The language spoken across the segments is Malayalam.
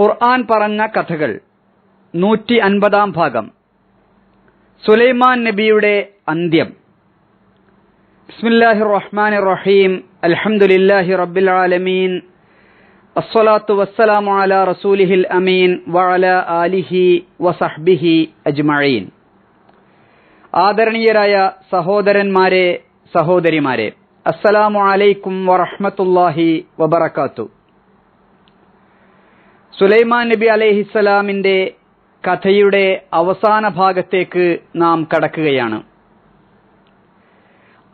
ഖുർആൻ പറഞ്ഞ കഥകൾ. നൂറ്റി അൻപതാം ഭാഗം. സുലൈമാൻ നബിയുടെ അന്ത്യം. ബിസ്മില്ലാഹി റഹ്മാൻ റഹീം അൽഹംദുലില്ലാഹി റബ്ബിൽ ആലമീൻ. അസ്സലാത്തു വസ്സലാമു അലാ റസൂലിഹിൽ അമീൻ. വഅല ആലിഹി വസഹ്ബിഹി അജ്മഈൻ. ആദരണീയരായ സഹോദരന്മാരെ സഹോദരിമാരെ അസ്സലാമു അലൈക്കും വറഹ്മത്തുള്ളാഹി വബറകാത്തു. സുലൈമാൻ നബി അലൈഹിസ്സലാമിന്റെ കഥയുടെ അവസാന ഭാഗത്തേക്ക് നാം കടക്കുകയാണ്.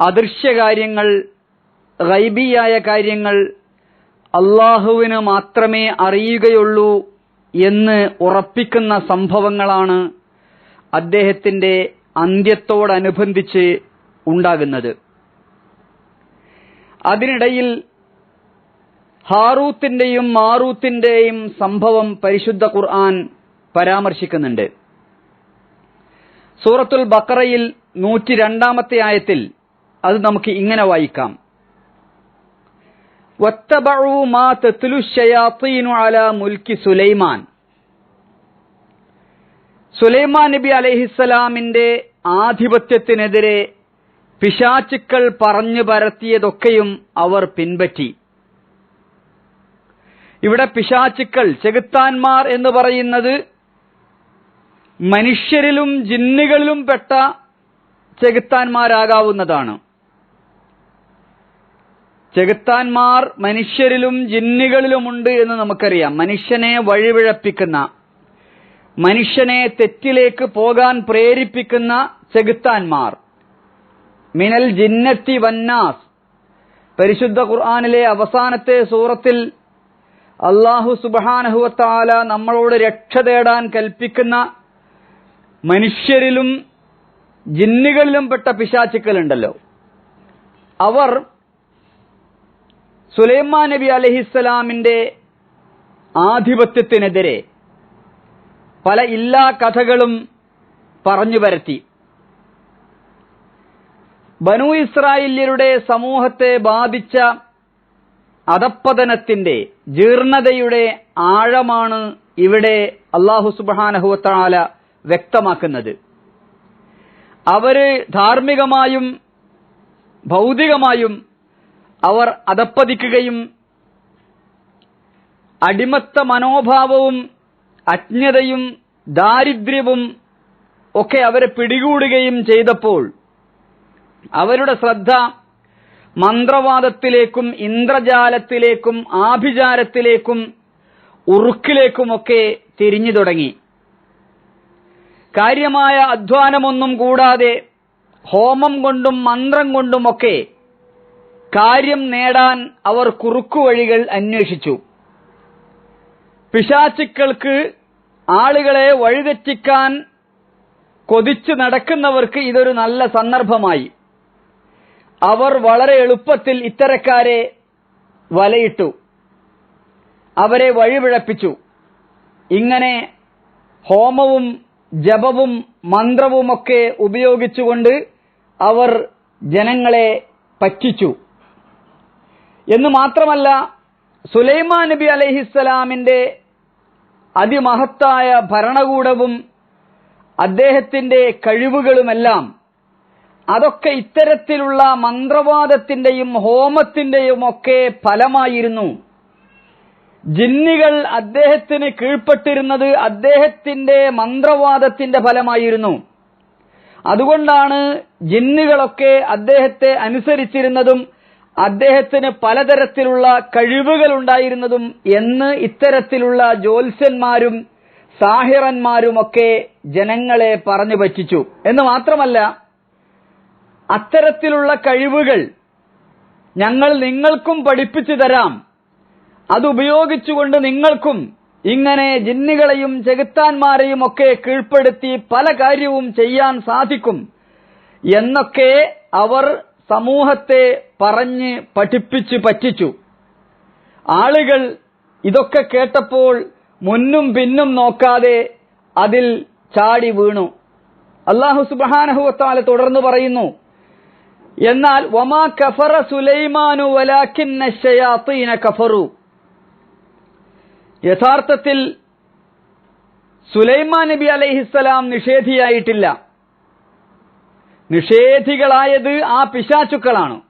അദൃശ്യകാര്യങ്ങൾ റൈബിയായ കാര്യങ്ങൾ അള്ളാഹുവിന് മാത്രമേ അറിയുകയുള്ളൂ എന്ന് ഉറപ്പിക്കുന്ന സംഭവങ്ങളാണ് അദ്ദേഹത്തിന്റെ അന്ത്യത്തോടനുബന്ധിച്ച് ഉണ്ടാകുന്നത്. അതിനിടയിൽ ഹാറൂത്തിന്റെയും മാറൂത്തിന്റെയും സംഭവം പരിശുദ്ധ ഖുർആൻ പരാമർശിക്കുന്നുണ്ട്. സൂറത്തുൽ ബക്കറയിൽ നൂറ്റി രണ്ടാമത്തെ ആയത്തിൽ അത് നമുക്ക് ഇങ്ങനെ വായിക്കാം. മുൽക്കി സുലൈമാൻ നബി അലഹിസ്സലാമിന്റെ ആധിപത്യത്തിനെതിരെ പിശാചുക്കൾ പറഞ്ഞു പരത്തിയതൊക്കെയും അവർ പിൻപറ്റി. ഇവിടെ പിശാചുക്കൾ ചെകുത്താന്മാർ എന്ന് പറയുന്നത് മനുഷ്യരിലും ജിന്നുകളിലും പെട്ട ചെകുത്താന്മാരാകാവുന്നതാണ്. ചെകുത്താന്മാർ മനുഷ്യരിലും ജിന്നുകളിലുമുണ്ട് എന്ന് നമുക്കറിയാം. മനുഷ്യനെ വഴിവിഴപ്പിക്കുന്ന മനുഷ്യനെ തെറ്റിലേക്ക് പോകാൻ പ്രേരിപ്പിക്കുന്ന ചെകുത്താന്മാർ. മിനൽ ജിന്നത്തി വന്നാസ്. പരിശുദ്ധ ഖുർആാനിലെ അവസാനത്തെ സൂറത്തിൽ അള്ളാഹു സുബാനഹുവത്താല നമ്മളോട് രക്ഷ തേടാൻ കൽപ്പിക്കുന്ന മനുഷ്യരിലും ജിന്നുകളിലും പെട്ട പിശാചുക്കളുണ്ടല്ലോ. അവർ സുലൈമാൻ നബി അലഹിസ്സലാമിന്റെ ആധിപത്യത്തിനെതിരെ പല ഇല്ലാ കഥകളും പറഞ്ഞു പരത്തി. ബനു ഇസ്രായേല്യരുടെ സമൂഹത്തെ ബാധിച്ച അധപ്പതനത്തിന്റെ ജീർണതയുടെ ആഴമാണ് ഇവിടെ അള്ളാഹു സുബാനഹുവത്താല വ്യക്തമാക്കുന്നത്. അവർ ധാർമ്മികമായും ഭൗതികമായും അവർ അധപ്പതിക്കുകയും അടിമത്ത മനോഭാവവും അജ്ഞതയും ദാരിദ്ര്യവും ഒക്കെ അവരെ പിടികൂടുകയും ചെയ്തപ്പോൾ അവരുടെ ശ്രദ്ധ മന്ത്രവാദത്തിലേക്കും ഇന്ദ്രജാലത്തിലേക്കും ആഭിചാരത്തിലേക്കും ഉറുക്കിലേക്കുമൊക്കെ തിരിഞ്ഞു തുടങ്ങി. കാര്യമായ അധ്വാനമൊന്നും കൂടാതെ ഹോമം കൊണ്ടും മന്ത്രം കൊണ്ടുമൊക്കെ കാര്യം നേടാൻ അവർ കുറുക്കുവഴികൾ അന്വേഷിച്ചു. പിശാചുക്കൾക്ക് ആളുകളെ വഴിതെറ്റിക്കാൻ കൊതിച്ചു നടക്കുന്നവർക്ക് ഇതൊരു നല്ല സന്ദർഭമായി. അവർ വളരെ എളുപ്പത്തിൽ ഇത്തരക്കാരെ വലയിട്ടു. അവരെ വഴിപിഴപ്പിച്ചു. ഇങ്ങനെ ഹോമവും ജപവും മന്ത്രവുമൊക്കെ ഉപയോഗിച്ചുകൊണ്ട് അവർ ജനങ്ങളെ പറ്റിച്ചു. എന്ന് മാത്രമല്ല സുലൈമാൻ നബി അലഹിസ്സലാമിന്റെ അതിമഹത്തായ ഭരണകൂടവും അദ്ദേഹത്തിന്റെ കഴിവുകളുമെല്ലാം അതൊക്കെ ഇത്തരത്തിലുള്ള മന്ത്രവാദത്തിന്റെയും ഹോമത്തിന്റെയും ഒക്കെ ഫലമായിരുന്നു. ജിന്നികൾ അദ്ദേഹത്തിന് കീഴ്പ്പെട്ടിരുന്നത് അദ്ദേഹത്തിന്റെ മന്ത്രവാദത്തിന്റെ ഫലമായിരുന്നു. അതുകൊണ്ടാണ് ജിന്നുകളൊക്കെ അദ്ദേഹത്തെ അനുസരിച്ചിരുന്നതും അദ്ദേഹത്തിന് പലതരത്തിലുള്ള കഴിവുകൾ ഉണ്ടായിരുന്നതും എന്ന് ഇത്തരത്തിലുള്ള ജ്യോത്സ്യന്മാരും സാഹിറന്മാരുമൊക്കെ ജനങ്ങളെ പറഞ്ഞു പറ്റിച്ചു. എന്ന് മാത്രമല്ല അത്തരത്തിലുള്ള കഴിവുകൾ ഞങ്ങൾ നിങ്ങൾക്കും പഠിപ്പിച്ചു തരാം. അതുപയോഗിച്ചുകൊണ്ട് നിങ്ങൾക്കും ഇങ്ങനെ ജിന്നുകളെയും ചെകുത്താന്മാരെയും ഒക്കെ കീഴ്പ്പെടുത്തി പല കാര്യവും ചെയ്യാൻ സാധിക്കും എന്നൊക്കെ അവർ സമൂഹത്തെ പറഞ്ഞ് പഠിപ്പിച്ചു പറ്റിച്ചു. ആളുകൾ ഇതൊക്കെ കേട്ടപ്പോൾ മുന്നും പിന്നും നോക്കാതെ അതിൽ ചാടി വീണു. അള്ളാഹു സുബാനഹുവത്താല തുടർന്ന് പറയുന്നു എന്നാൽ വമാ കഫറ സുലൈമാനു വലാക്കിന്ന ശയാത്തീന കഫറു. യഥാർത്ഥത്തിൽ സുലൈമാൻ നബി അലൈഹിസ്സലാം നിഷേധിയായിട്ടില്ല. നിഷേധികളായത് ആ പിശാചുക്കളാണ്.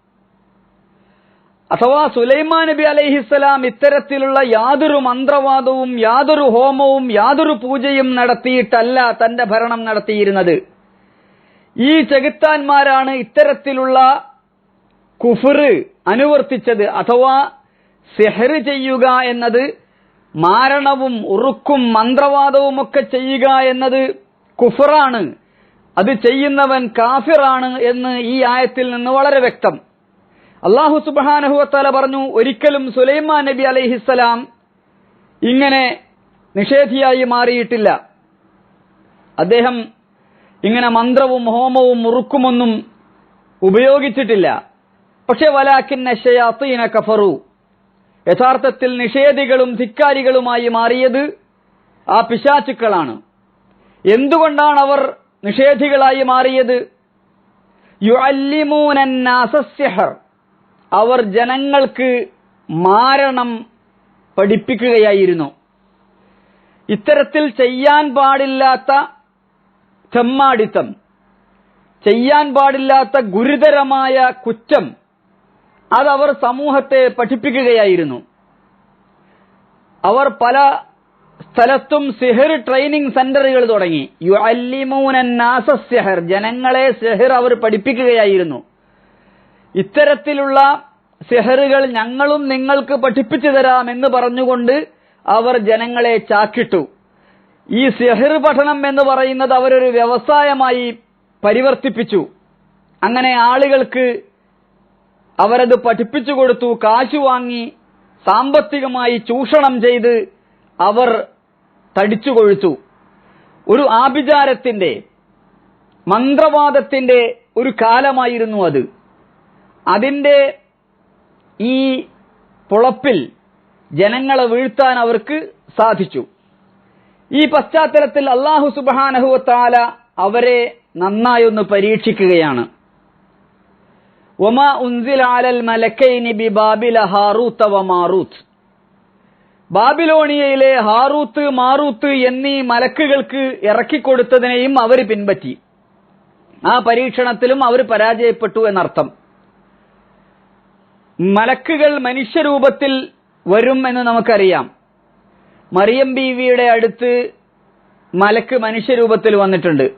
അഥവാ സുലൈമാൻ നബി അലൈഹിസ്സലാം ഇത്തരത്തിലുള്ള യാതൊരു മന്ത്രവാദവും യാതൊരു ഹോമവും യാതൊരു പൂജയും നടത്തിയിട്ടല്ല തന്റെ ഭരണം നടത്തിയിരുന്നത്. ഈ ചെകുത്താന്മാരാണ് ഇത്തരത്തിലുള്ള കുഫറ് അനുവർത്തിച്ചത് അഥവാ സെഹറ് ചെയ്യുക എന്നത് മാരണവും ഉറുക്കും മന്ത്രവാദവും ഒക്കെ ചെയ്യുക എന്നത് കുഫറാണ്. അത് ചെയ്യുന്നവൻ കാഫിറാണ് എന്ന് ഈ ആയത്തിൽ നിന്ന് വളരെ വ്യക്തം. അള്ളാഹു സുബാനഹുവത്താല പറഞ്ഞു ഒരിക്കലും സുലൈമാൻ നബി അലൈഹിസ്സലാം ഇങ്ങനെ നിഷേധിയായി മാറിയിട്ടില്ല. അദ്ദേഹം ഇങ്ങനെ മന്ത്രവും ഹോമവും മുറുക്കുമൊന്നും ഉപയോഗിച്ചിട്ടില്ല. പക്ഷെ വലാക്കിന്ന ഷയാത്തീന കഫറു. യഥാർത്ഥത്തിൽ നിഷേധികളും ധിക്കാരികളുമായി മാറിയത് ആ പിശാചുക്കളാണ്. എന്തുകൊണ്ടാണ് അവർ നിഷേധികളായി മാറിയത്? യുഅല്ലിമൂനന്നാസസ്യഹർ അവർ ജനങ്ങൾക്ക് മാരണം പഠിപ്പിക്കുകയായിരുന്നു. ഇത്തരത്തിൽ ചെയ്യാൻ പാടില്ലാത്ത ചെമ്മാടിത്തം. ചെയ്യാൻ പാടില്ലാത്ത ഗുരുതരമായ കുറ്റം അതവർ സമൂഹത്തെ പഠിപ്പിക്കുകയായിരുന്നു. അവർ പല സ്ഥലത്തും സിഹർ ട്രെയിനിങ് സെന്ററുകൾ തുടങ്ങി. യു അല്ലിമൂനാസഹർ ജനങ്ങളെ സിഹർ അവർ പഠിപ്പിക്കുകയായിരുന്നു. ഇത്തരത്തിലുള്ള സെഹറുകൾ ഞങ്ങളും നിങ്ങൾക്ക് പഠിപ്പിച്ചു തരാം എന്ന് പറഞ്ഞുകൊണ്ട് അവർ ജനങ്ങളെ ചാക്കിട്ടു. ഈ സെഹിർ പഠനം എന്ന് പറയുന്നത് അവരൊരു വ്യവസായമായി പരിവർത്തിപ്പിച്ചു. അങ്ങനെ ആളുകൾക്ക് അവരത് പഠിപ്പിച്ചു കൊടുത്തു കാശു വാങ്ങി സാമ്പത്തികമായി ചൂഷണം ചെയ്ത് അവർ തടിച്ചു കൊഴുത്തു ഒരു ആഭിചാരത്തിന്റെ മന്ത്രവാദത്തിന്റെ ഒരു കാലമായിരുന്നു അത്. അതിന്റെ ഈ പുളപ്പിൽ ജനങ്ങളെ വീഴ്ത്താൻ അവർക്ക് സാധിച്ചു. ഈ പശ്ചാത്തലത്തിൽ അള്ളാഹു സുബാനഹുവത്താല അവരെ നന്നായി ഒന്ന് പരീക്ഷിക്കുകയാണ്. വ ബാബിലോണിയയിലെ ഹാറൂത്ത് മാറൂത്ത് എന്നീ മലക്കുകൾക്ക് ഇറക്കിക്കൊടുത്തതിനെയും അവർ പിൻപറ്റി. ആ പരീക്ഷണത്തിലും അവർ പരാജയപ്പെട്ടു എന്നർത്ഥം. മലക്കുകൾ മനുഷ്യരൂപത്തിൽ വരും എന്ന് നമുക്കറിയാം. മറിയം ബീവിയുടെ അടുത്ത് മലക്ക് മനുഷ്യരൂപത്തിൽ വന്നിട്ടുണ്ട്.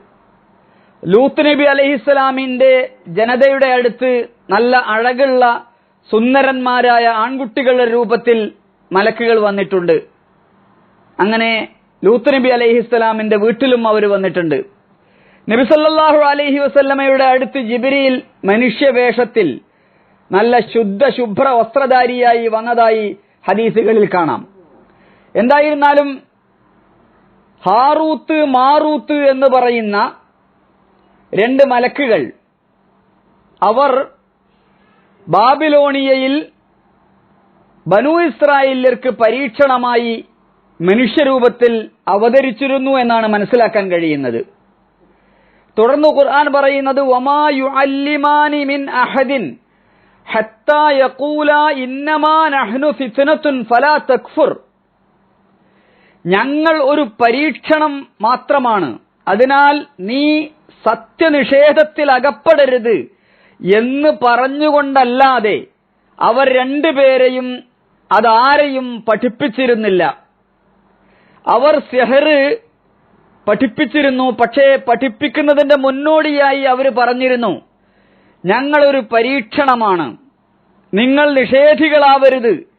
ലൂത്ത് നബി അലഹിസ്സലാമിന്റെ ജനതയുടെ അടുത്ത് നല്ല അഴകുള്ള സുന്ദരന്മാരായ ആൺകുട്ടികളുടെ രൂപത്തിൽ മലക്കുകൾ വന്നിട്ടുണ്ട്. അങ്ങനെ ലൂത്ത് നബി അലഹിസ്സലാമിന്റെ വീട്ടിലും അവർ വന്നിട്ടുണ്ട്. നബിസല്ലാഹു അലഹി വസല്ലമയുടെ അടുത്ത് ജിബിരിയിൽ മനുഷ്യവേഷത്തിൽ നല്ല ശുദ്ധ ശുഭ്ര വസ്ത്രധാരിയായി വന്നതായി ഹദീസുകളിൽ കാണാം. എന്തായിരുന്നാലും ഹാറൂത്ത് മാറൂത്ത് എന്ന് പറയുന്ന രണ്ട് മലക്കുകൾ അവർ ബാബിലോണിയയിൽ ബനു ഇസ്രായേലർക്ക് പരീക്ഷണമായി മനുഷ്യരൂപത്തിൽ അവതരിച്ചിരുന്നു എന്നാണ് മനസ്സിലാക്കാൻ കഴിയുന്നത്. തുടർന്ന് ഖുർആൻ പറയുന്നത് മിൻ അഹദിൻ ഹത്താ യഖൂല ഇന്നമാ ഫലാ തക്ഫുർ. ഞങ്ങൾ ഒരു പരീക്ഷണം മാത്രമാണ്. അതിനാൽ നീ സത്യനിഷേധത്തിൽ അകപ്പെടരുത് എന്ന് പറഞ്ഞുകൊണ്ടല്ലാതെ അവർ രണ്ടുപേരെയും അതാരെയും പഠിപ്പിച്ചിരുന്നില്ല. അവർ സെഹറ് പഠിപ്പിച്ചിരുന്നു പക്ഷേ പഠിപ്പിക്കുന്നതിന്റെ മുന്നോടിയായി അവർ പറഞ്ഞിരുന്നു ഞങ്ങളൊരു പരീക്ഷണമാണ്. നിങ്ങൾ നിഷേധികളാവരുത്.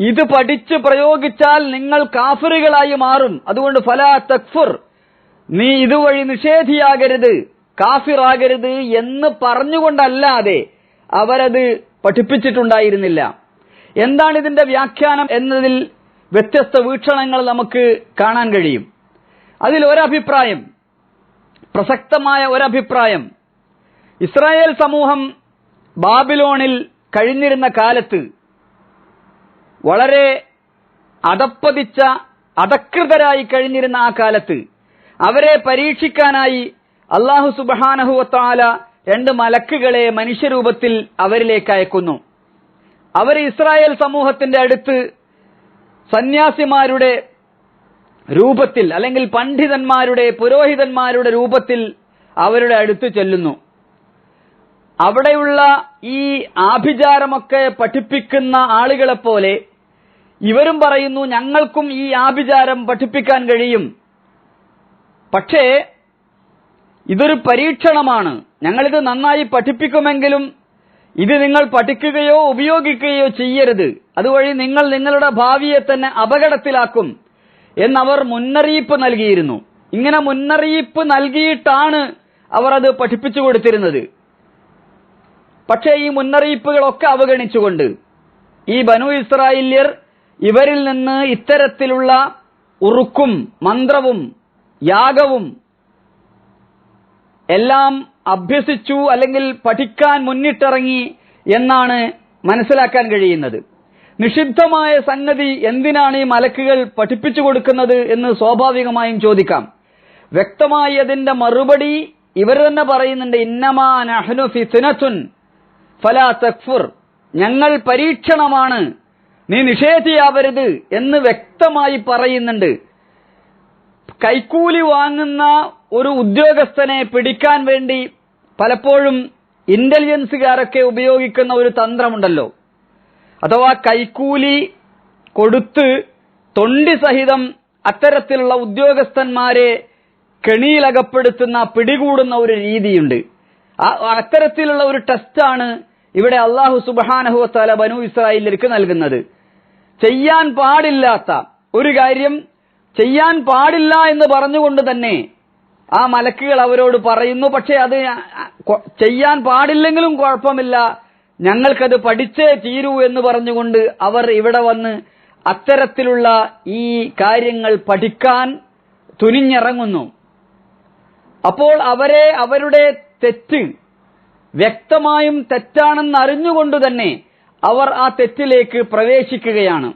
ഇത് പഠിച്ച് പ്രയോഗിച്ചാൽ നിങ്ങൾ കാഫറുകളായി മാറും. അതുകൊണ്ട് ഫലാ തക്ഫുർ. നീ ഇതുവഴി നിഷേധിയാകരുത് കാഫിറാകരുത് എന്ന് പറഞ്ഞുകൊണ്ടല്ലാതെ അവരത് പഠിപ്പിച്ചിട്ടുണ്ടായിരുന്നില്ല. എന്താണ് ഇതിന്റെ വ്യാഖ്യാനം എന്നതിൽ വ്യത്യസ്ത വീക്ഷണങ്ങൾ നമുക്ക് കാണാൻ കഴിയും. അതിൽ ഒരഭിപ്രായം പ്രസക്തമായ ഒരഭിപ്രായം. ഇസ്രായേൽ സമൂഹം ബാബിലോണിൽ കഴിഞ്ഞിരുന്ന കാലത്ത് വളരെ അതപ്പതിച്ച അധകൃതരായി കഴിഞ്ഞിരുന്ന ആ കാലത്ത് അവരെ പരീക്ഷിക്കാനായി അള്ളാഹു സുബഹാനഹുവത്താല രണ്ട് മലക്കുകളെ മനുഷ്യരൂപത്തിൽ അവരിലേക്ക് അയക്കുന്നു. അവർ ഇസ്രായേൽ സമൂഹത്തിന്റെ അടുത്ത് സന്യാസിമാരുടെ രൂപത്തിൽ അല്ലെങ്കിൽ പണ്ഡിതന്മാരുടെ പുരോഹിതന്മാരുടെ രൂപത്തിൽ അവരുടെ അടുത്ത് ചെല്ലുന്നു. അവിടെയുള്ള ഈ ആഭിചാരമൊക്കെ പഠിപ്പിക്കുന്ന ആളുകളെ പോലെ ഇവരും പറയുന്നു ഞങ്ങൾക്കും ഈ ആഭിചാരം പഠിപ്പിക്കാൻ കഴിയും. പക്ഷേ ഇതൊരു പരീക്ഷണമാണ്. ഞങ്ങളിത് നന്നായി പഠിപ്പിക്കുമെങ്കിലും ഇത് നിങ്ങൾ പഠിക്കുകയോ ഉപയോഗിക്കുകയോ ചെയ്യരുത്. അതുവഴി നിങ്ങൾ നിങ്ങളുടെ ഭാവിയെ തന്നെ അപകടത്തിലാക്കും എന്നവർ മുന്നറിയിപ്പ് നൽകിയിരുന്നു. ഇങ്ങനെ മുന്നറിയിപ്പ് നൽകിയിട്ടാണ് അവർ അത് പഠിപ്പിച്ചു കൊടുത്തിരുന്നത്. പക്ഷേ ഈ മുന്നറിയിപ്പുകളൊക്കെ അവഗണിച്ചുകൊണ്ട് ഈ ബനു ഇസ്രായേല്യർ ഇവരിൽ നിന്ന് ഇത്തരത്തിലുള്ള ഉറുക്കും മന്ത്രവും യാഗവും എല്ലാം അഭ്യസിച്ചു അല്ലെങ്കിൽ പഠിക്കാൻ മുന്നിട്ടിറങ്ങി എന്നാണ് മനസ്സിലാക്കാൻ കഴിയുന്നത്. നിഷിദ്ധമായ സംഗതി എന്തിനാണ് ഈ മലക്കുകൾ പഠിപ്പിച്ചു കൊടുക്കുന്നത് എന്ന് സ്വാഭാവികമായും ചോദിക്കാം. വ്യക്തമായി അതിന്റെ മറുപടി ഇവർ തന്നെ പറയുന്നുണ്ട് ഇന്നമാ നഹ്നു ഫിത്നത്തുൻ ഫലാ തക്ഫുർ. ഞങ്ങൾ പരീക്ഷണമാണ് നീ നിഷേധിയാവരുത് എന്ന് വ്യക്തമായി പറയുന്നുണ്ട്. കൈക്കൂലി വാങ്ങുന്ന ഒരു ഉദ്യോഗസ്ഥനെ പിടിക്കാൻ വേണ്ടി പലപ്പോഴും ഇന്റലിജൻസുകാരൊക്കെ ഉപയോഗിക്കുന്ന ഒരു തന്ത്രമുണ്ടല്ലോ. അഥവാ കൈക്കൂലി കൊടുത്ത് തൊണ്ടി സഹിതം അത്തരത്തിലുള്ള ഉദ്യോഗസ്ഥന്മാരെ കെണിയിലകപ്പെടുത്തുന്ന പിടികൂടുന്ന ഒരു രീതിയുണ്ട്. അത്തരത്തിലുള്ള ഒരു ടെസ്റ്റാണ് ഇവിടെ അള്ളാഹു സുബാനഹുവത്താല ബനു ഇസ്രായേലിലേക്ക് നൽകുന്നത്. ചെയ്യാൻ പാടില്ലാത്ത ഒരു കാര്യം ചെയ്യാൻ പാടില്ല എന്ന് പറഞ്ഞുകൊണ്ട് തന്നെ ആ മലക്കുകൾ അവരോട് പറയുന്നു. പക്ഷേ അത് ചെയ്യാൻ പാടില്ലെങ്കിലും കുഴപ്പമില്ല. ഞങ്ങൾക്കത് പഠിച്ചേ തീരൂ എന്ന് പറഞ്ഞുകൊണ്ട് അവർ ഇവിടെ വന്ന് അത്തരത്തിലുള്ള ഈ കാര്യങ്ങൾ പഠിക്കാൻ തുനിഞ്ഞിറങ്ങുന്നു. അപ്പോൾ അവരെ അവരുടെ തെറ്റ് വ്യക്തമായും തെറ്റാണെന്ന് അറിഞ്ഞുകൊണ്ട് തന്നെ അവർ ആ തെറ്റിലേക്ക് പ്രവേശിക്കുകയാണ്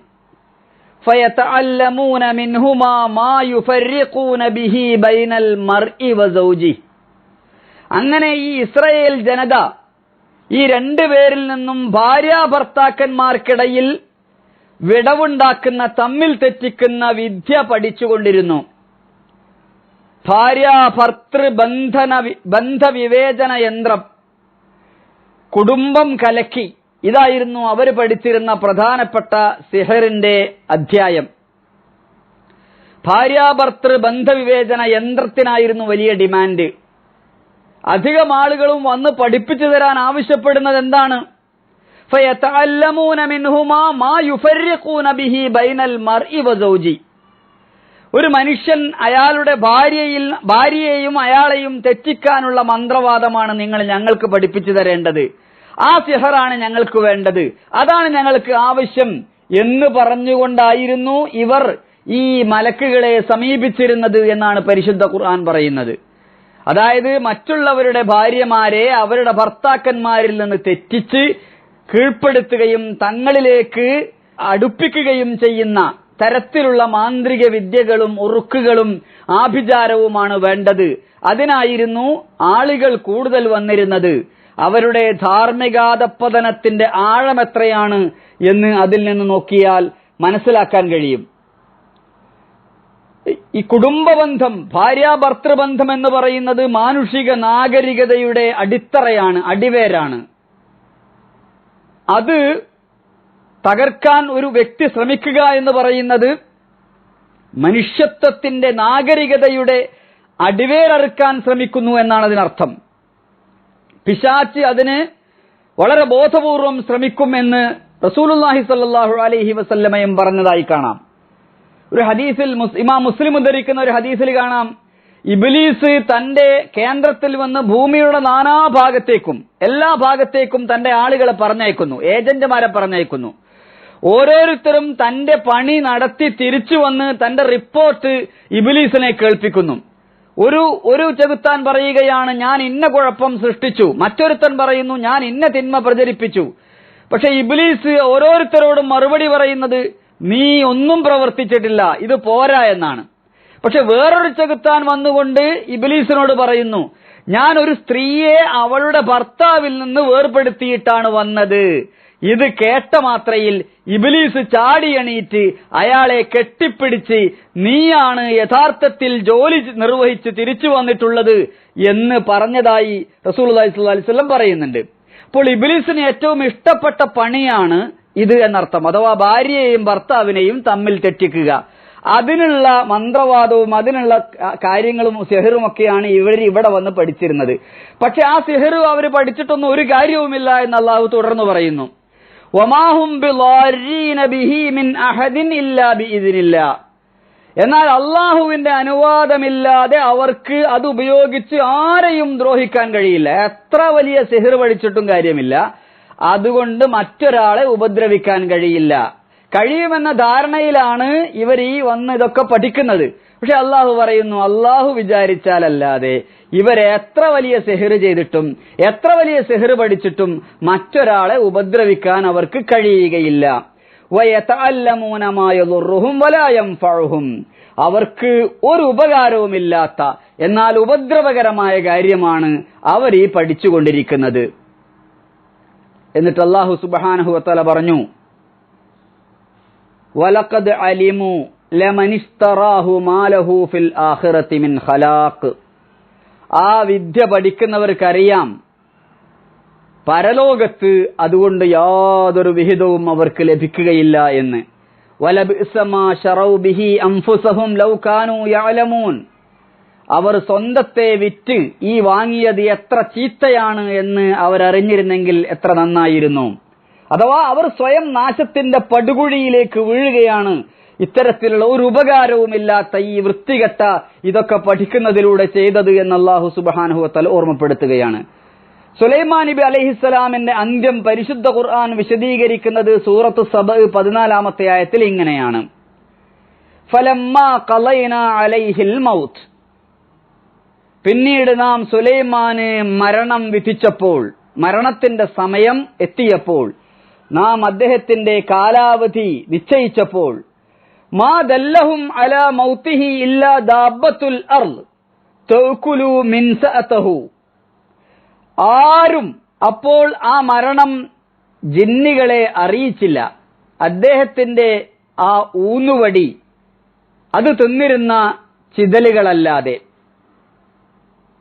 فَيَتَعَلَّمُونَ مِنْهُمَا مَا يُفَرِّقُونَ بِهِ بَيْنَ الْمَرْءِ وَزَوْجِهِ അങ്ങനെ ഈ ഇസ്രയേൽ ജനത ഈ രണ്ടുപേരിൽ നിന്നും ഭാര്യ ഭർത്താക്കന്മാർക്കിടയിൽ വിടവുണ്ടാക്കുന്ന തമ്മിൽ തെറ്റിക്കുന്ന വിദ്യ പഠിച്ചുകൊണ്ടിരുന്നു ഭാര്യ ഭർത്തൃ ബന്ധന വി- ബന്ധവിവേചന യന്ത്രം കുടുംബം കലക്കി ഇതായിരുന്നു അവർ പഠിച്ചിരുന്ന പ്രധാനപ്പെട്ട സിഹറിന്റെ അധ്യായം. ഭാര്യാഭർത്തൃ ബന്ധവിവേചന യന്ത്രത്തിനായിരുന്നു വലിയ ഡിമാൻഡ്. അധികം ആളുകളും വന്ന് പഠിപ്പിച്ചു തരാൻ ആവശ്യപ്പെടുന്നത് എന്താണ്? ഒരു മനുഷ്യൻ അയാളുടെ ഭാര്യയിൽ ഭാര്യയെയും അയാളെയും തെറ്റിക്കാനുള്ള മന്ത്രവാദമാണ് നിങ്ങൾ ഞങ്ങൾക്ക് പഠിപ്പിച്ചു തരേണ്ടത്. ആ സിഹറാണ് ഞങ്ങൾക്ക് വേണ്ടത്. അതാണ് ഞങ്ങൾക്ക് ആവശ്യം. എന്ന് പറഞ്ഞുകൊണ്ടായിരുന്നു ഇവർ ഈ മലക്കുകളെ സമീപിച്ചിരുന്നത് എന്നാണ് പരിശുദ്ധ ഖുർആൻ പറയുന്നത്. അതായത് മറ്റുള്ളവരുടെ ഭാര്യമാരെ അവരുടെ ഭർത്താക്കന്മാരിൽ നിന്ന് തെറ്റിച്ച് കീഴ്പ്പെടുത്തുകയും തങ്ങളിലേക്ക് അടുപ്പിക്കുകയും ചെയ്യുന്ന തരത്തിലുള്ള മാന്ത്രിക വിദ്യകളും ഉറുക്കുകളും ആഭിചാരവുമാണ് വേണ്ടത്. അതിനായിരുന്നു ആളുകൾ കൂടുതൽ വന്നിരുന്നത്. അവരുടെ ധാർമ്മികാധപ്പതനത്തിന്റെ ആഴമെത്രയാണ് എന്ന് അതിൽ നിന്ന് നോക്കിയാൽ മനസ്സിലാക്കാൻ കഴിയും. ഈ കുടുംബബന്ധം ഭാര്യാഭർത്തൃബന്ധം എന്ന് പറയുന്നത് മാനുഷിക നാഗരികതയുടെ അടിത്തറയാണ് അടിവേരാണ്. അത് തകർക്കാൻ ഒരു വ്യക്തി ശ്രമിക്കുക എന്ന് പറയുന്നത് മനുഷ്യത്വത്തിന്റെ നാഗരികതയുടെ അടിവേരറുക്കാൻ ശ്രമിക്കുന്നു എന്നാണ് അതിനർത്ഥം. പിശാച്ച് അതിന് വളരെ ബോധപൂർവം ശ്രമിക്കും എന്ന് റസൂലുല്ലാഹി സല്ലാഹു അലൈഹി വസല്ലമയും പറഞ്ഞതായി കാണാം. ഒരു ഹദീസിൽ ഇമാം മുസ്ലിം ഉദ്ധരിക്കുന്ന ഒരു ഹദീസിൽ കാണാം. ഇബിലീസ് തന്റെ കേന്ദ്രത്തിൽ വന്ന് ഭൂമിയുടെ നാനാഭാഗത്തേക്കും എല്ലാ ഭാഗത്തേക്കും തന്റെ ആളുകളെ പറഞ്ഞയക്കുന്നു ഏജന്റുമാരെ പറഞ്ഞയക്കുന്നു. ഓരോരുത്തരും തന്റെ പണി നടത്തി തിരിച്ചു വന്ന് തന്റെ റിപ്പോർട്ട് ഇബിലീസിനെ കേൾപ്പിക്കുന്നു. ഒരു ഒരു ചെകുത്താൻ പറയുകയാണ് ഞാൻ ഇന്ന കുഴപ്പം സൃഷ്ടിച്ചു. മറ്റൊരുത്തൻ പറയുന്നു ഞാൻ ഇന്ന തിന്മ പ്രചരിപ്പിച്ചു. പക്ഷെ ഇബിലീസ് ഓരോരുത്തരോടും മറുപടി പറയുന്നത് നീ ഒന്നും പ്രവർത്തിച്ചിട്ടില്ല ഇത് പോരാ എന്നാണ്. പക്ഷെ വേറൊരു ചെകുത്താൻ വന്നുകൊണ്ട് ഇബിലീസിനോട് പറയുന്നു ഞാൻ ഒരു സ്ത്രീയെ അവളുടെ ഭർത്താവിൽ നിന്ന് വേർപെടുത്തിയിട്ടാണ് വന്നത്. ഇത് കേട്ട മാത്രയിൽ ഇബിലീസ് ചാടിയണീറ്റ് അയാളെ കെട്ടിപ്പിടിച്ച് നീയാണ് യഥാർത്ഥത്തിൽ ജോലി നിർവഹിച്ച് തിരിച്ചു വന്നിട്ടുള്ളത് എന്ന് പറഞ്ഞതായി റസൂൽ അലൈഹിസ്വല്ലം പറയുന്നുണ്ട്. അപ്പോൾ ഇബിലീസിന് ഏറ്റവും ഇഷ്ടപ്പെട്ട പണിയാണ് ഇത് എന്നർത്ഥം. അഥവാ ഭാര്യയെയും ഭർത്താവിനെയും തമ്മിൽ തെറ്റിക്കുക. അതിനുള്ള മന്ത്രവാദവും അതിനുള്ള കാര്യങ്ങളും കാര്യങ്ങളും സിഹറുമൊക്കെയാണ് ഇവർ ഇവിടെ വന്ന് പഠിച്ചിരുന്നത്. പക്ഷെ ആ സെഹറു അവർ പഠിച്ചിട്ടൊന്നും ഒരു കാര്യവുമില്ല എന്ന് അള്ളാഹു തുടർന്ന് പറയുന്നു. എന്നാൽ അള്ളാഹുവിന്റെ അനുവാദമില്ലാതെ അവർക്ക് അത് ഉപയോഗിച്ച് ആരെയും ദ്രോഹിക്കാൻ കഴിയില്ല. എത്ര വലിയ സിഹിർ പഠിച്ചിട്ടും കാര്യമില്ല. അതുകൊണ്ട് മറ്റൊരാളെ ഉപദ്രവിക്കാൻ കഴിയില്ല. കഴിയുമെന്ന ധാരണയിലാണ് ഇവർ ഈ വന്ന് ഇതൊക്കെ പഠിക്കുന്നത്. പക്ഷെ അള്ളാഹു പറയുന്നു അള്ളാഹു വിചാരിച്ചാലല്ലാതെ ഇവരെ എത്ര വലിയ സെഹിർ ചെയ്തിട്ടും എത്ര വലിയ സെഹിർ പഠിച്ചിട്ടും മറ്റൊരാളെ ഉപദ്രവിക്കാൻ അവർക്ക് കഴിയുകയില്ല. അവർക്ക് ഒരു ഉപകാരവുമില്ലാത്ത എന്നാൽ ഉപദ്രവകരമായ കാര്യമാണ് അവർ ഈ പഠിച്ചുകൊണ്ടിരിക്കുന്നത്. എന്നിട്ട് അള്ളാഹു സുബ്ഹാനഹു വതആല പറഞ്ഞു വലഖദ് അലിമു ലമനിസ്തറാഹു മാലഹു ഫിൽ ആഖിറതി മിൻ ഖലാഖ് ആ വിദ്യ പഠിക്കുന്നവർക്കറിയാം. പരലോകത്ത് അതുകൊണ്ട് യാതൊരു വിഹിതവും അവർക്ക് ലഭിക്കുകയില്ല എന്ന്. അവർ സ്വന്തത്തെ വിറ്റ് ഈ വാങ്ങിയത് എത്ര ചീത്തയാണ് എന്ന് അവരറിഞ്ഞിരുന്നെങ്കിൽ എത്ര നന്നായിരുന്നു. അഥവാ അവർ സ്വയം നാശത്തിന്റെ പടുകുഴിയിലേക്ക് വീഴുകയാണ്. ഇത്തരത്തിലുള്ള ഒരു ഉപകാരവുമില്ലാത്ത ഈ വൃത്തികെട്ട ഇതൊക്കെ പഠിക്കുന്നതിലൂടെ ചെയ്തത് എന്ന് അള്ളാഹു സുബാനുഹത്തൽ ഓർമ്മപ്പെടുത്തുകയാണ്. സുലൈമാൻ നബി അലഹിസ്സലാമിന്റെ അന്ത്യം പരിശുദ്ധ ഖുർആൻ വിശദീകരിക്കുന്നത് സൂറത്ത് സബ പതിനാലാമത്തെ ആയത്തിൽ ഇങ്ങനെയാണ്. മൗത്ത്. പിന്നീട് നാം സുലൈമാന് മരണം വിധിച്ചപ്പോൾ മരണത്തിന്റെ സമയം എത്തിയപ്പോൾ നാം അദ്ദേഹത്തിന്റെ കാലാവധി നിശ്ചയിച്ചപ്പോൾ മാ ദല്ലഹും അല മൗത്തിഹി ഇല്ലാ ദാബത്തുൽ അർൾ തഅ്കുലു മിൻ സഅതഹു. ആരും അപ്പോൾ ആ മരണം ജിന്നികളെ അറിയിച്ചില്ല. അദ്ദേഹത്തിന്റെ ആ ഊന്നുവടി അത് തിന്നിരുന്ന ചിതലുകളല്ലാതെ.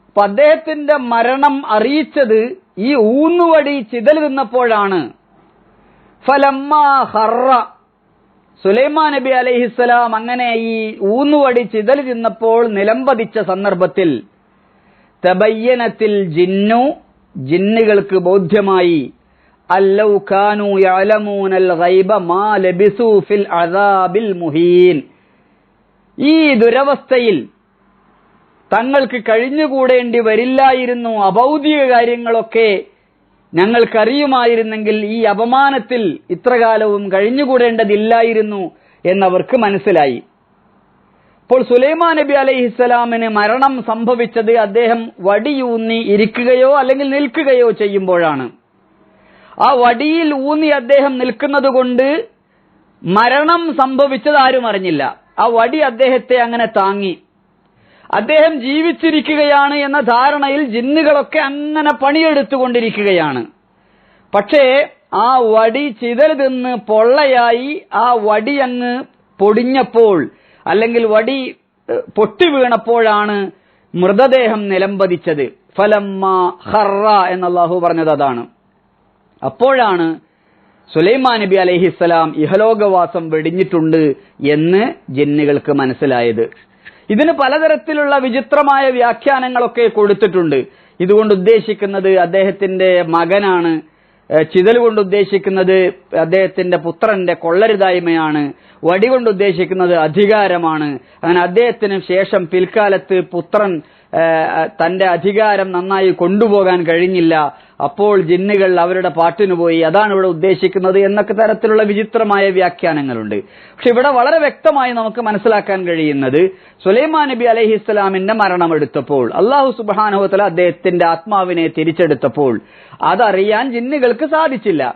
അപ്പൊ അദ്ദേഹത്തിന്റെ മരണം അറിയിച്ചത് ഈ ഊന്നുവടി ചിതൽ തിന്നപ്പോഴാണ്. ഹറ സുലൈമാൻ നബി അലൈഹിസ്സലാം അങ്ങനെ ഈ ഊന്നുവടി ചിതൽ തിന്നപ്പോൾ നിലംപതിച്ച സന്ദർഭത്തിൽ തബയ്യനത്തിൽ ജിന്നു ജിന്നുകൾക്ക് ബോധ്യമായി ഗൈബ മാ ഫിൽ മുഹീൻ. ഈ ദുരവസ്ഥയിൽ തങ്ങൾക്ക് കഴിഞ്ഞുകൂടേണ്ടി വരില്ലായിരുന്നു അഭൗതിക കാര്യങ്ങളൊക്കെ ഞങ്ങൾക്കറിയുമായിരുന്നെങ്കിൽ ഈ അപമാനത്തിൽ ഇത്രകാലവും കഴിഞ്ഞുകൂടേണ്ടതില്ലായിരുന്നു എന്നവർക്ക് മനസ്സിലായി. അപ്പോൾ സുലൈമാൻ നബി അലൈഹിസ്സലാമിന് മരണം സംഭവിച്ചത് അദ്ദേഹം വടിയൂന്നി ഇരിക്കുകയോ അല്ലെങ്കിൽ നിൽക്കുകയോ ചെയ്യുമ്പോഴാണ്. ആ വടിയിൽ ഊന്നി അദ്ദേഹം നിൽക്കുന്നത് കൊണ്ട് മരണം സംഭവിച്ചത് ആരും അറിഞ്ഞില്ല. ആ വടി അദ്ദേഹത്തെ അങ്ങനെ താങ്ങി. അദ്ദേഹം ജീവിച്ചിരിക്കുകയാണ് എന്ന ധാരണയിൽ ജിന്നുകളൊക്കെ അങ്ങനെ പണിയെടുത്തുകൊണ്ടിരിക്കുകയാണ്. പക്ഷേ ആ വടി ചിതൽ തിന്ന് പൊള്ളയായി ആ വടി അങ്ങ് പൊടിഞ്ഞപ്പോൾ അല്ലെങ്കിൽ വടി പൊട്ടി വീണപ്പോഴാണ് മൃതദേഹം നിലംപതിച്ചത്. ഫലമ്മ ഹറ എന്നല്ലാഹു പറഞ്ഞത് അതാണ്. അപ്പോഴാണ് സുലൈമാൻ നബി അലഹിസ്സലാം ഇഹലോകവാസം വെടിഞ്ഞിട്ടുണ്ട് എന്ന് ജന്നുകൾക്ക് മനസ്സിലായത്. ഇതിന് പലതരത്തിലുള്ള വിചിത്രമായ വ്യാഖ്യാനങ്ങളൊക്കെ കൊടുത്തിട്ടുണ്ട്. ഇതുകൊണ്ട് ഉദ്ദേശിക്കുന്നത് അദ്ദേഹത്തിന്റെ മകനാണ്. ചിതൽ കൊണ്ട് ഉദ്ദേശിക്കുന്നത് അദ്ദേഹത്തിന്റെ പുത്രന്റെ കൊള്ളരുതായ്മയാണ്. വടി കൊണ്ട് ഉദ്ദേശിക്കുന്നത് അധികാരമാണ്. അങ്ങനെ അദ്ദേഹത്തിന് ശേഷം പിൽക്കാലത്ത് പുത്രൻ തന്റെ അധികാരം നന്നായി കൊണ്ടുപോകാൻ കഴിഞ്ഞില്ല. അപ്പോൾ ജിന്നുകൾ അവരുടെ പാട്ടിനു പോയി അതാണ് ഇവിടെ ഉദ്ദേശിക്കുന്നത് എന്നൊക്കെ തരത്തിലുള്ള വിചിത്രമായ വ്യാഖ്യാനങ്ങളുണ്ട്. പക്ഷെ ഇവിടെ വളരെ വ്യക്തമായി നമുക്ക് മനസ്സിലാക്കാൻ കഴിയുന്നത് സുലൈമാൻ നബി അലഹി ഇസ്ലാമിന്റെ മരണമെടുത്തപ്പോൾ അള്ളാഹു സുബാനുഹത്തല അദ്ദേഹത്തിന്റെ ആത്മാവിനെ തിരിച്ചെടുത്തപ്പോൾ അതറിയാൻ ജിന്നുകൾക്ക് സാധിച്ചില്ല.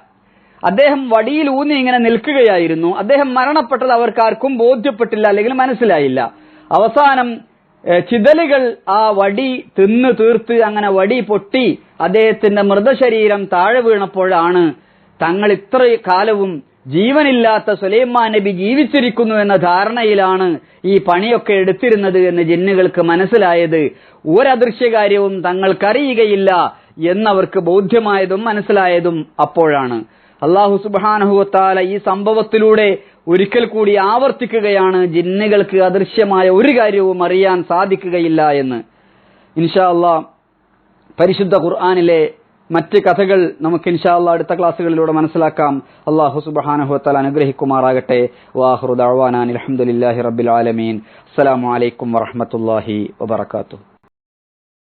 അദ്ദേഹം വടിയിൽ ഊന്നി ഇങ്ങനെ നിൽക്കുകയായിരുന്നു. അദ്ദേഹം മരണപ്പെട്ടത് അവർക്കാർക്കും ബോധ്യപ്പെട്ടില്ല അല്ലെങ്കിൽ മനസ്സിലായില്ല. അവസാനം ചിതലുകൾ ആ വടി തിന്നു തീർത്ത് അങ്ങനെ വടി പൊട്ടി അദ്ദേഹത്തിന്റെ മൃതശരീരം താഴെ വീണപ്പോഴാണ് തങ്ങൾ ഇത്ര കാലവും ജീവനില്ലാത്ത സുലൈമാൻ നബി ജീവിച്ചിരിക്കുന്നു എന്ന ധാരണയിലാണ് ഈ പണിയൊക്കെ എടുത്തിരുന്നത് എന്ന് ജിന്നുകൾക്ക് മനസ്സിലായത്. ഒരദൃശ്യകാര്യവും തങ്ങൾക്കറിയുകയില്ല എന്നവർക്ക് ബോധ്യമായതും മനസ്സിലായതും അപ്പോഴാണ്. അള്ളാഹു സുബാനഹുവത്താല ഈ സംഭവത്തിലൂടെ ഒരിക്കൽ കൂടി ആവർത്തിക്കുകയാണ് ജിന്നുകൾക്ക് അദൃശ്യമായ ഒരു കാര്യവും അറിയാൻ സാധിക്കുകയില്ല എന്ന്. ഇൻഷാല്ല പരിശുദ്ധ ഖുർആാനിലെ മറ്റ് കഥകൾ നമുക്ക് ഇൻഷാല്ല അടുത്ത ക്ലാസ്സുകളിലൂടെ മനസ്സിലാക്കാം. അള്ളാഹു സുബാനഹുത്തല അനുഗ്രഹിക്കുമാറാകട്ടെ. വാഹുദാൻ അലഹമുല്ലാഹി റബ്ബിൽ ആലമീൻ. അസ്സലാമു അലൈക്കും വറഹമത്തല്ലാഹി വബർക്കാത്തു